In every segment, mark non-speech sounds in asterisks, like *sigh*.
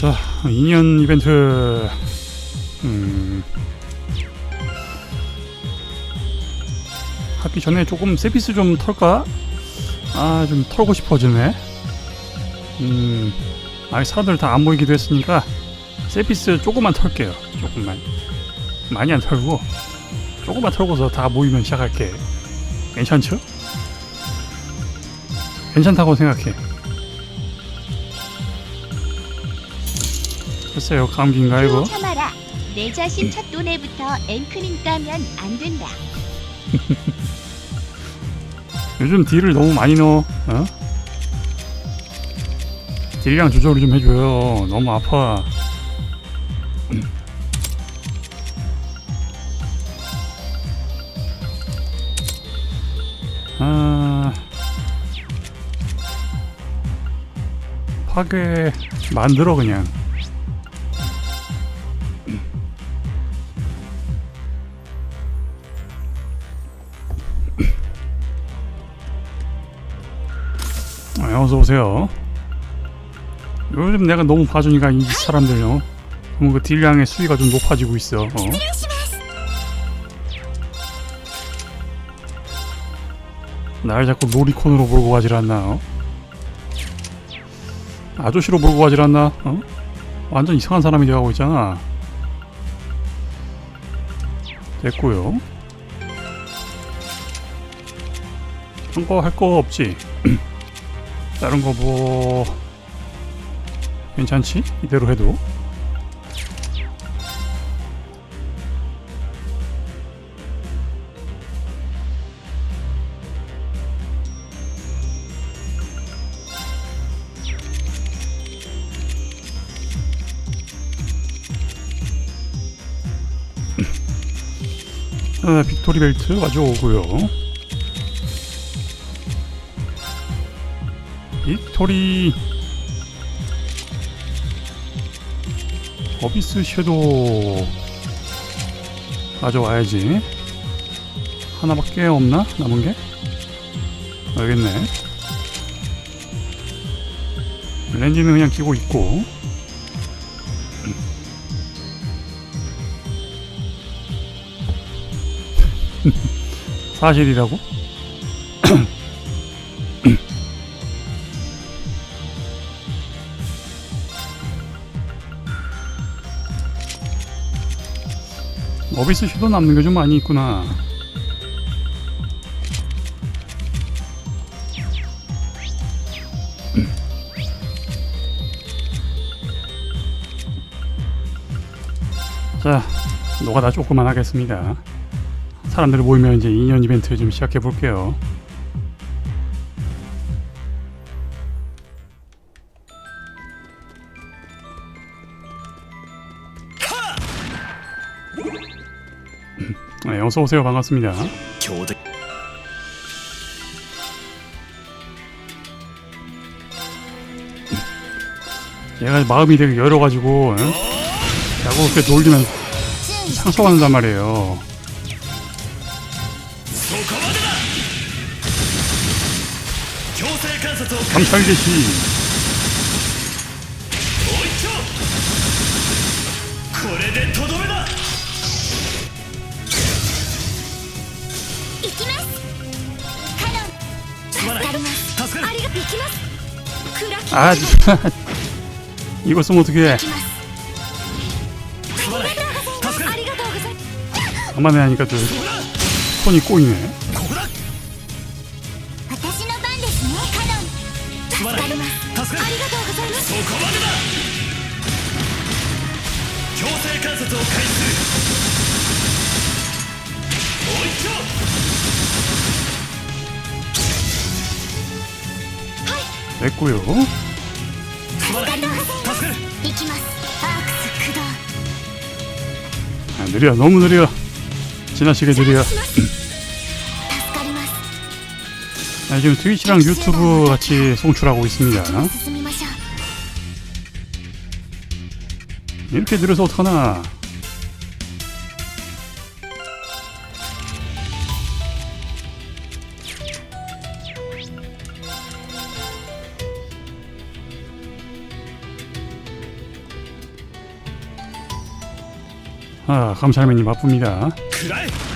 자, 2년 이벤트. 음. 하기 전에 조금 세비스 좀 털까? 아, 좀 털고 싶어지네. 음. 아, 사람들 다안 모이기도 했으니까 세비스 조금만 털게요. 조금만. 많이 안 털고 조금만 털고서 다 모이면 시작할게. 괜찮죠? 괜찮다고 생각해. 글쎄요, 감기인가 이거? 참아라. 내 자신 첫 돈에부터 앵크닝 까면 안 된다. *laughs* 요즘 딜을 너무 많이 넣어. 어? 딜량 조절을 좀 해줘요. 너무 아파. *clears throat* 아 파괴 만들어 그냥. 어서 오세요. 요즘 내가 너무 봐주니까 이 사람들요. 너무 그 딜량의 수위가 좀 높아지고 있어. 어? 날 자꾸 로리콘으로 몰고 가질 않나? 어? 아저씨로 몰고 가질 않나? 어? 완전 이상한 사람이 되어가고 있잖아. 됐고요. 한 거 할 거 없지? *clears throat* 다른 거 뭐 괜찮지? 이대로 해도 아, 빅토리 벨트 가져오고요. 빅토리 어비스 섀도우 가져와야지 하나밖에 없나? 남은 게? 알겠네 렌즈는 그냥 끼고 있고 *laughs* 사실이라고? 어비스 섀도우 남는 게 좀 많이 있구나. 자, 노가다 조금만 하겠습니다. 사람들이 모이면 이제 2년 이벤트 좀 시작해 볼게요. 어서 오세요. 반갑습니다. 교대. 얘가 마음이 되게 열어가지고 응? 야구 이렇게 돌리면 상처받는단 말이에요. 감찰개시 아, 이것은 어떻게 해? 가만히 하니까 또 손이 꼬이네. 됐고요. 느려 너무 느려 지나치게 느려 아, 지금 트위치랑 유튜브 같이 송출하고 있습니다 이렇게 느려서 어떡하나 아 감찰맨이 바쁩니다 食ら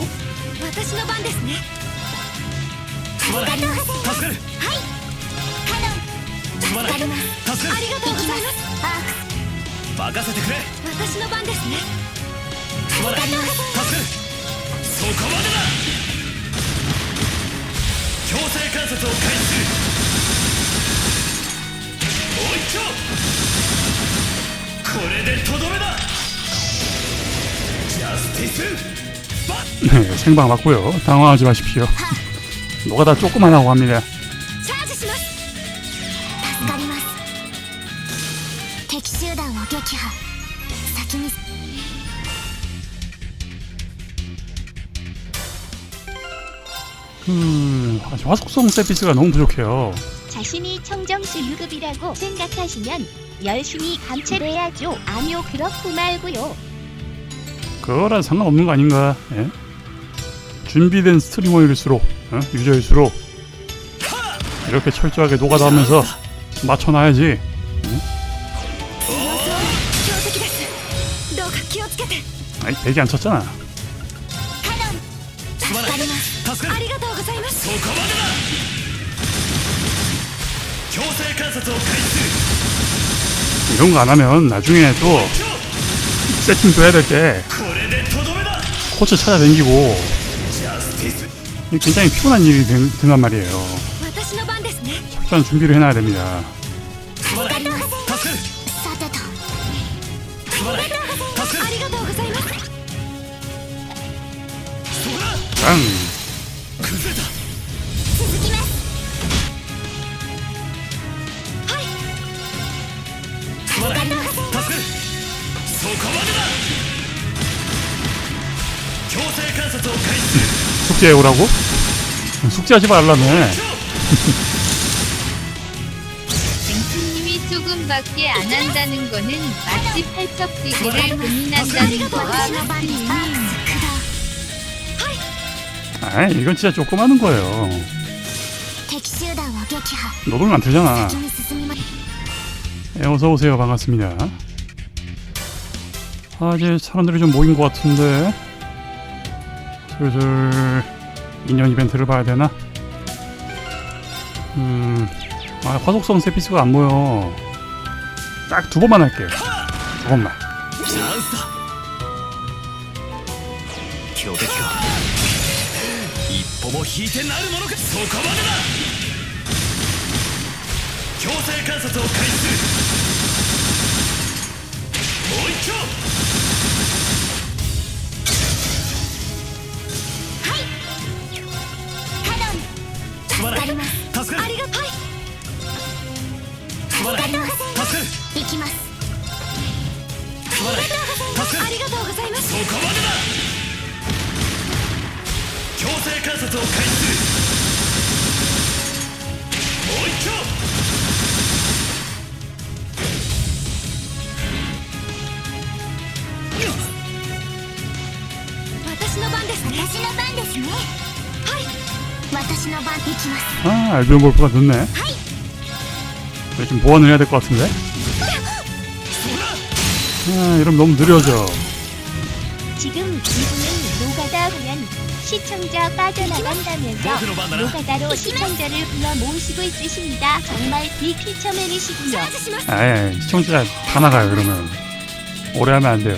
생방 맞고요. 당황하지 마십시오. 노가다 조그만하고 합니다. 음, 화속성 서비스가 너무 부족해요. 자신이 청정시 유급이라고 생각하시면 열심히 감찰해야죠. 아니요, 그렇고 말고요. 그거랑 상관없는 거 아닌가? 예? 준비된 스트리머일수록 어? 유저일수록 이렇게 철저하게 녹아다면서 맞춰놔야지 응? 아니 되게 안 쳤잖아 이런 거 안 하면 나중에 또 세팅도 해야 될 때 코치 찾아다니고 굉장히 피곤한 일이 된, 단 말이에요. 일단 준비를 해놔야 됩니다. 짱! 숙제해 오라고? 숙제하지 말라네. 이 조금밖에 안 한다는 거는 맛집 팔척뛰기를 고민한다는 거와 같은 의미입니다. 아, 이건 진짜 조금 하는 거예요. 노블 만들잖아. 에, 네, 어서 오세요. 반갑습니다. 아, 이제 사람들이 좀 모인 것 같은데. 슬슬 인연 이벤트를 봐야 되나? 음... 아 화속성 세피스가 안 모여. 딱 두 번만 할게요. 두 번만 まない助かります助かる。ありがとうはいすまない助かる。行きますすまない助かる。ありがとうございます。そこまでだ強制観察を開始する。もう一丁。私の番です私の番ですね 아, 알비온 골프가 늦네. 지금 보완을 해야 될 것 같은데? 아, 이러면 너무 느려져. 지금 이분은 노가다 하면 시청자 빠져나간다면서 노가다로 시청자를 불러 모으시고 있으십니다. 정말 빅피처맨이시군요. 에이, 시청자 다 나가요, 그러면. 오래 하면 안 돼요.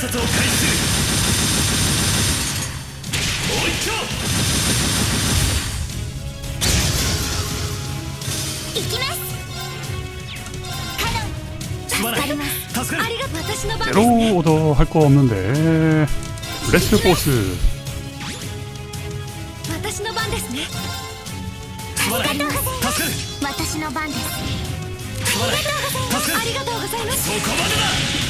制観察を開始するおいっちょ行きますカノンすまない助かります助かるが私の番 제로 오더 할 거 없는데 레스 보스 私の番ですねすまない助かる私の番ですすまない助かるりがとうございますそこまでだ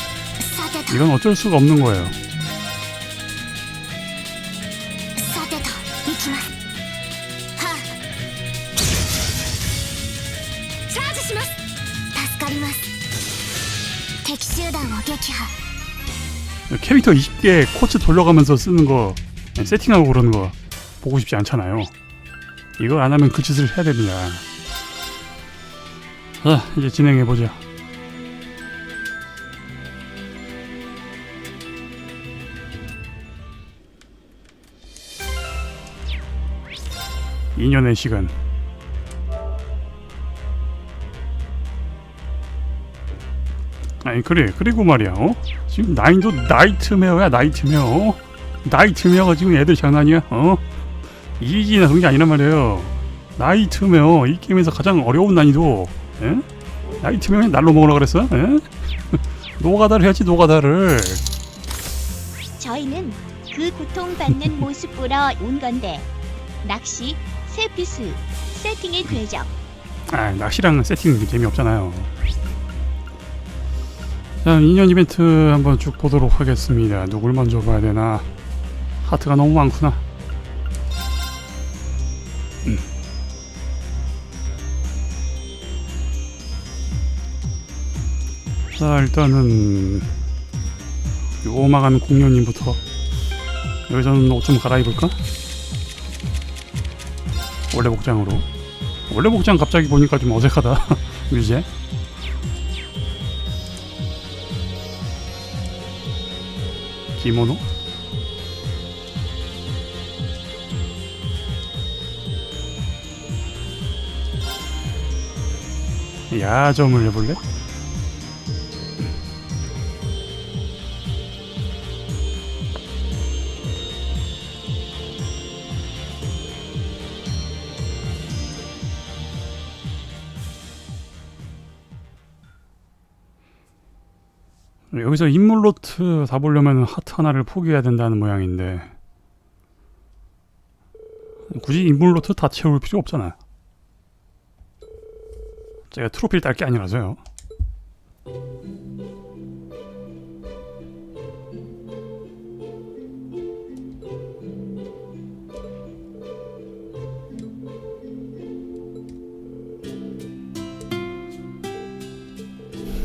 이건 어쩔 수가 없는 거예요. 캐릭터 20개 코치 돌려가면서 쓰는 거 세팅하고 그러는 거 보고 싶지 않잖아요. 이거 안 하면 그 짓을 해야 됩니다. 자, 이제 진행해 보죠. (2년의) 시간 아니 그래 그리고 말이야 어 지금 나인도 나이트메어야 나이트메어 어? 나이트메어가 지금 애들 장난이야 어 이지나 그런 게 아니란 말이에요 나이트메어 이 게임에서 가장 어려운 난이도 에? 나이트메어 날로 먹으라 그랬어 에? *laughs* 노가다를 해야지 노가다를 저희는 그 고통받는 모습 보러 온 건데 낚시, 세피스, 세팅의 궤적, 아 낚시랑 세팅 재미없잖아요. 자 2년 이벤트 한번 쭉 보도록 하겠습니다. 누굴 먼저 봐야 되나? 하트가 너무 많구나. 음. 자 일단은 요망한 공룡님부터 여기서는 옷 좀 갈아입을까? 원래 복장으로. 원래 복장 갑자기 보니까 좀 어색하다 뮤제 기모노 야점을 해볼래? 여기서 인물 노트 다 보려면 하트 하나를 포기해야 된다는 모양인데 굳이 인물 노트 다 채울 필요 없잖아. 제가 트로피를 딸 게 아니라서요.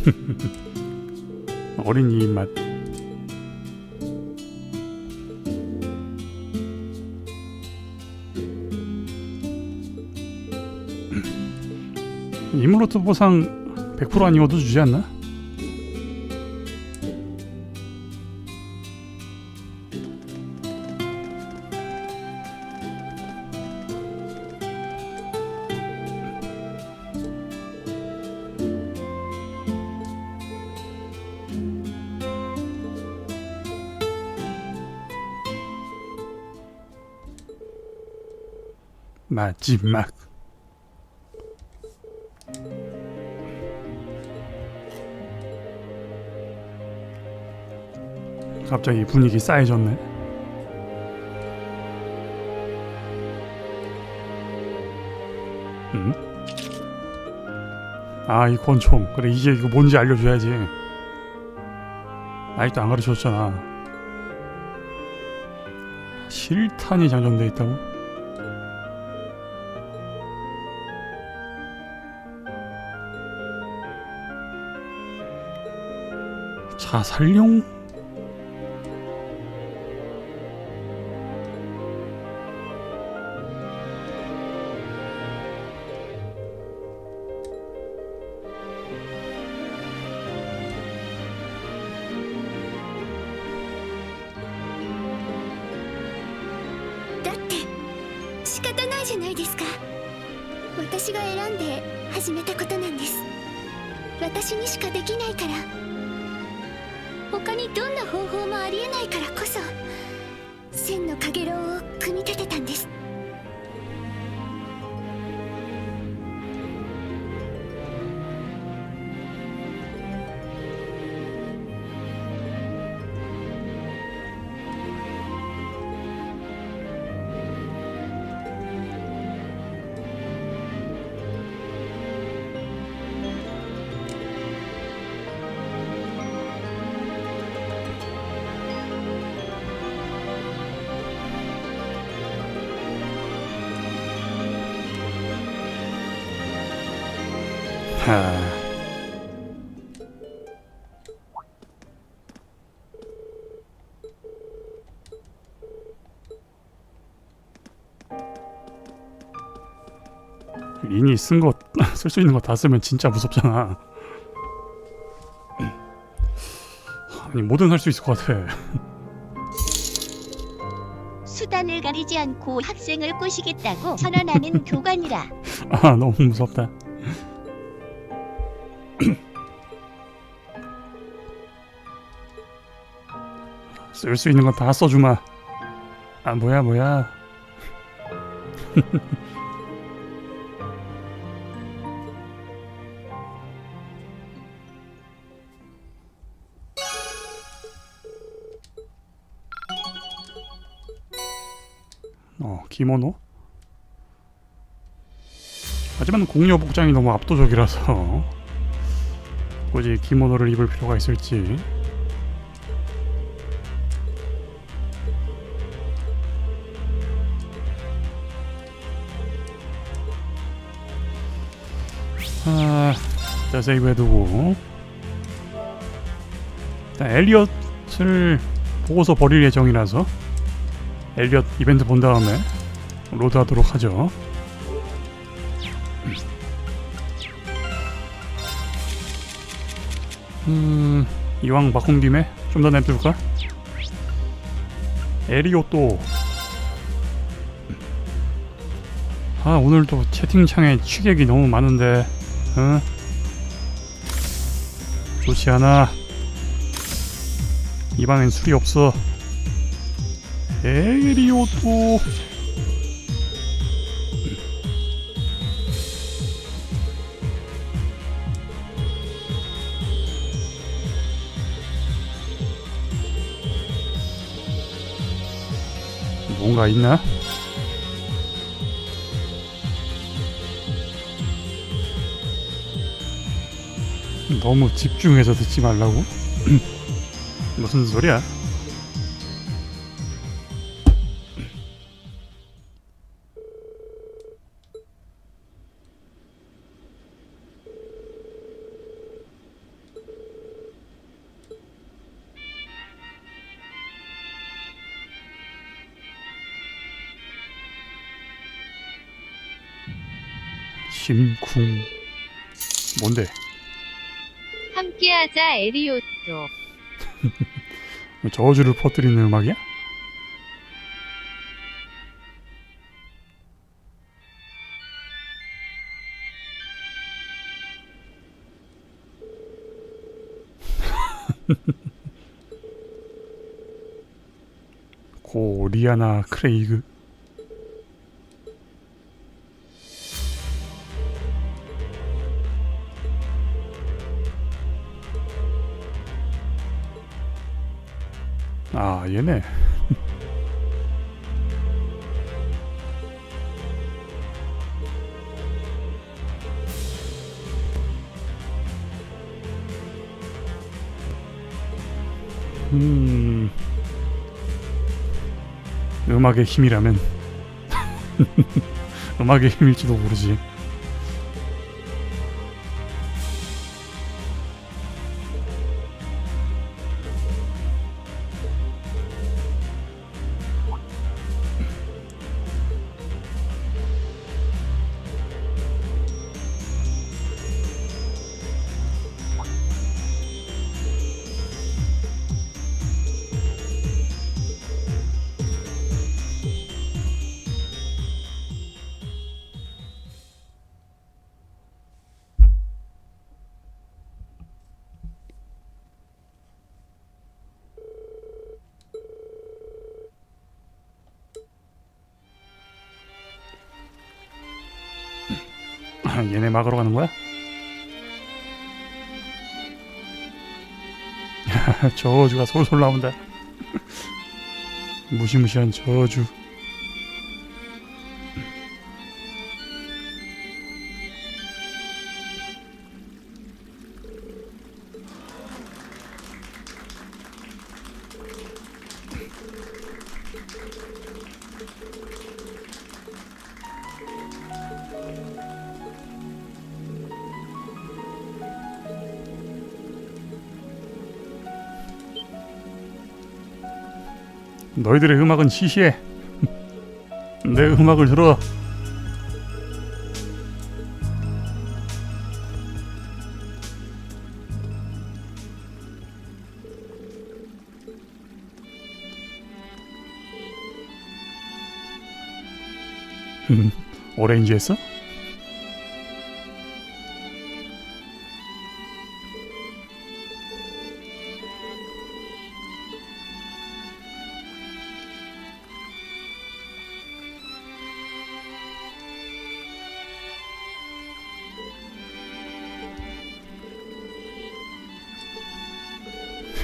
*laughs* 어린이 입맛. 이물로트 보상 100% 아니어도 주지 않나? 마지막 갑자기 분위기 싸해졌네. 음? 아, 이 권총. 그래, 이제 이거 뭔지 알려줘야지. 아직도 안 가르쳐줬잖아. 실탄이 장전돼 있다고? 자살용?「だって仕方ないじゃないですか私が選んで始めたことなんです私にしかできないから 他にどんな方法もありえないからこそ千のかげろうを組み立てたんです 린이 쓴거 *laughs* 쓸 수 있는 거 다 쓰면 진짜 무섭잖아. 아니 뭐든 할 수 있을 것 같아. 수단을 가리지 않고 학생을 꼬시겠다고 선언하는 *laughs* 교관이라 아 너무 무섭다. *clears throat* 쓸 수 있는 거다 써주마. 아 뭐야 뭐야. *laughs* 기모노? 하지만 공여 복장이 너무 압도적이라서 굳이 기모노를 입을 필요가 있을지 아, 자 세이브 해두고 일단 엘리엇을 보고서 버릴 예정이라서 엘리엇 이벤트 본 다음에 로드하도록 하죠. 음 이왕 바꾼 김에 좀 더 냅둘까? 에리오또 아 오늘도 채팅창에 취객이 너무 많은데 어? 좋지 않아 이 방엔 술이 없어 에리오또 뭔가 있나? 너무 집중해서 듣지 말라고? *clears throat* 무슨 소리야? 심쿵 뭔데? 함께하자 에리오또. *laughs* 저주를 퍼뜨리는 음악이야? *laughs* 고 리아나 크레이그 음악의 힘이라면. *laughs* 음악의 힘일지도 모르지 아, 얘네 막으러 가는 거야? *laughs* 저주가 솔솔 나온다. *laughs* 무시무시한 저주. 너희들의 음악은 시시해. 내 음악을 들어. 음, 오렌지 했어?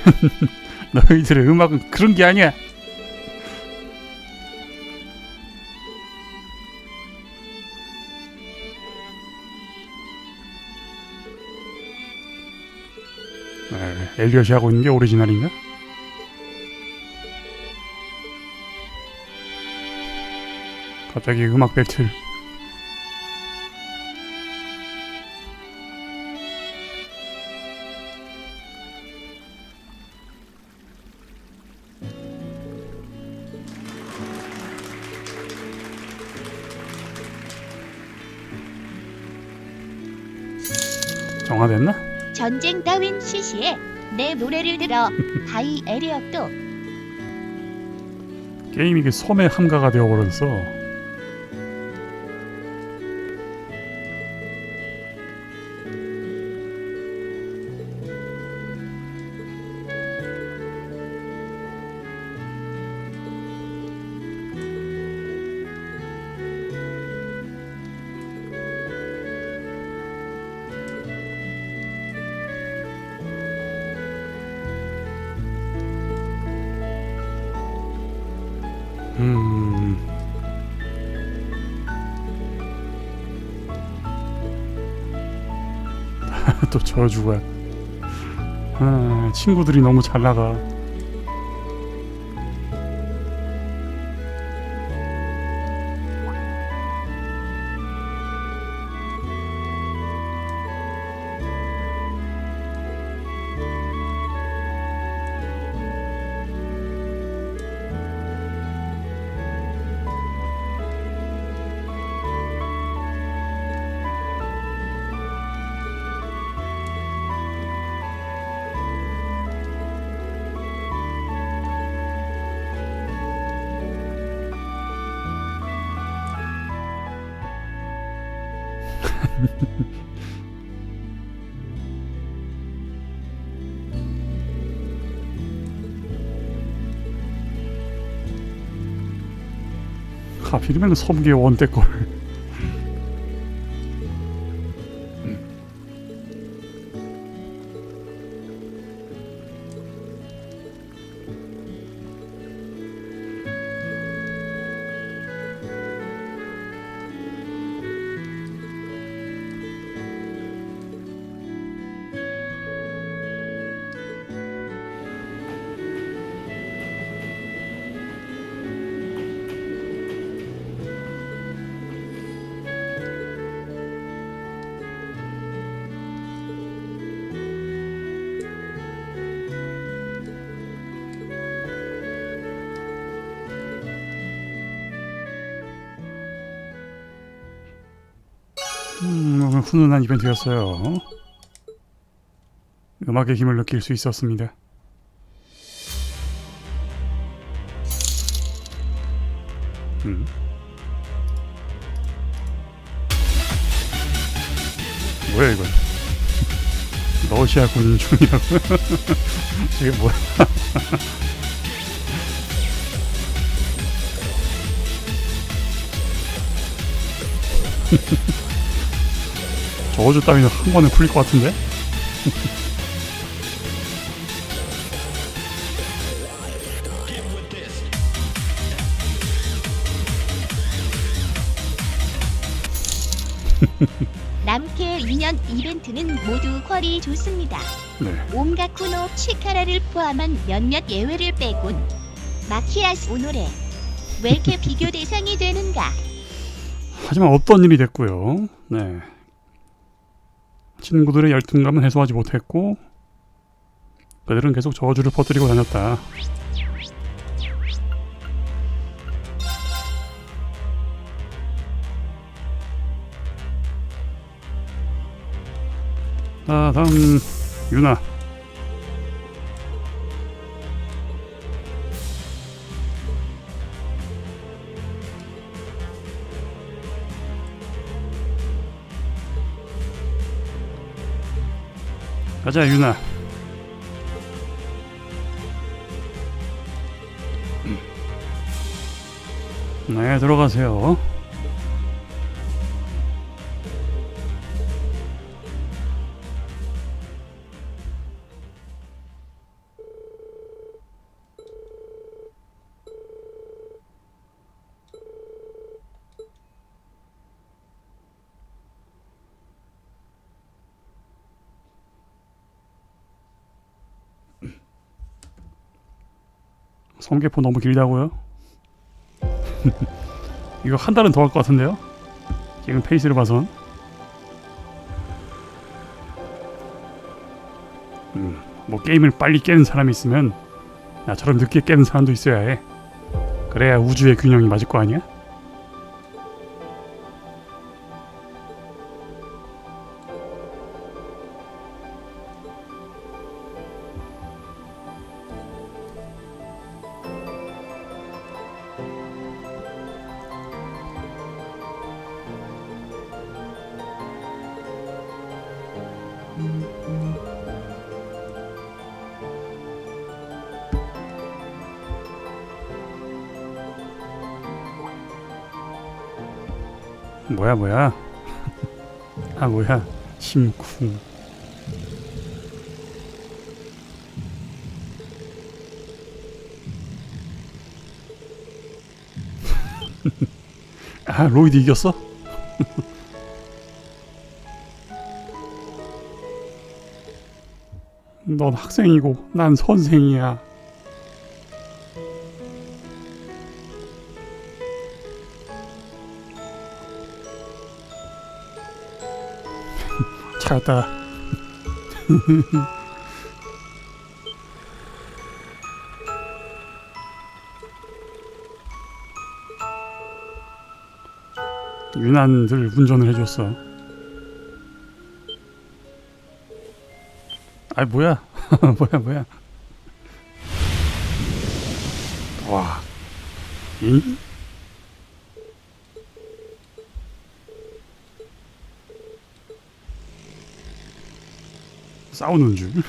*laughs* 너희들의 음악은 그런 게 아니야. 에, 엘리엇이 하고 있는 게 오리지널인가? 갑자기 음악 배틀. 전쟁 따윈 시시해 내 노래를 들어 바이 에리엇도 게임이 이게 섬의 함가가 되어버렸어. 또 저주가. 아, 친구들이 너무 잘 나가. 하필이면 섬계 원대 걸. 훈훈한 이벤트였어요. 음악의 힘을 느낄 수 있었습니다. 음. 뭐야 이건? 러시아 군인 중이라고? *laughs* 이게 뭐야? *laughs* 저주 따위는 한 번에 풀릴 것 같은데? *laughs* 남캐 2년 이벤트는 모두 퀄이 좋습니다. 네. 온갖 쿠노 치카라를 포함한 몇몇 예외를 빼곤 마키아스 오노레 왜 이렇게 비교 대상이 되는가? *laughs* 하지만 어떤 일이 됐고요. 네. 친구들의 열등감은 해소하지 못했고 그들은 계속 저주를 퍼뜨리고 다녔다. 자, 다음 유나. 가자 유나. 네 들어가세요. 성계포 너무 길다고요? *laughs* 이거 한 달은 더 할 것 같은데요? 지금 페이스를 봐선 음, 뭐 게임을 빨리 깨는 사람이 있으면 나처럼 늦게 깨는 사람도 있어야 해 그래야 우주의 균형이 맞을 거 아니야? 뭐야 뭐야? 아 뭐야? 심쿵. *laughs* 아 로이드 이겼어? *laughs* 넌 학생이고 난 선생이야 착하다. *laughs* 유난들 운전을 해줬어. 아이 뭐야 *laughs* 뭐야 뭐야. 와. 응? 10. gün.